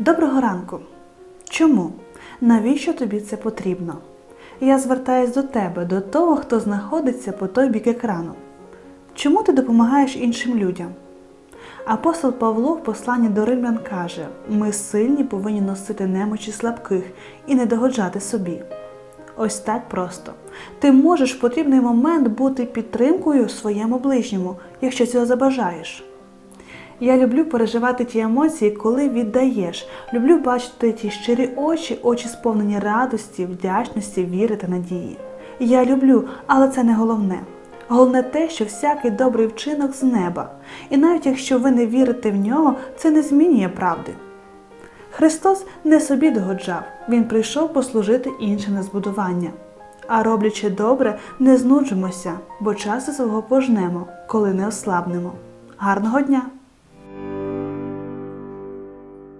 Доброго ранку. Чому? Навіщо тобі це потрібно? Я звертаюсь до тебе, до того, хто знаходиться по той бік екрану. Чому ти допомагаєш іншим людям? Апостол Павло в посланні до римлян каже: ми сильні повинні носити немочі слабких і не догоджати собі. Ось так просто. Ти можеш в потрібний момент бути підтримкою своєму ближньому, якщо цього забажаєш. Я люблю переживати ті емоції, коли віддаєш. Люблю бачити ті щирі очі, очі сповнені радості, вдячності, віри та надії. Я люблю, але це не головне. Головне те, що всякий добрий вчинок з неба. І навіть якщо ви не вірите в нього, це не змінює правди. Христос не собі догоджав, Він прийшов послужити іншим на збудування. А роблячи добре, не знуджимося, бо часу свого пожнемо, коли не ослабнемо. Гарного дня!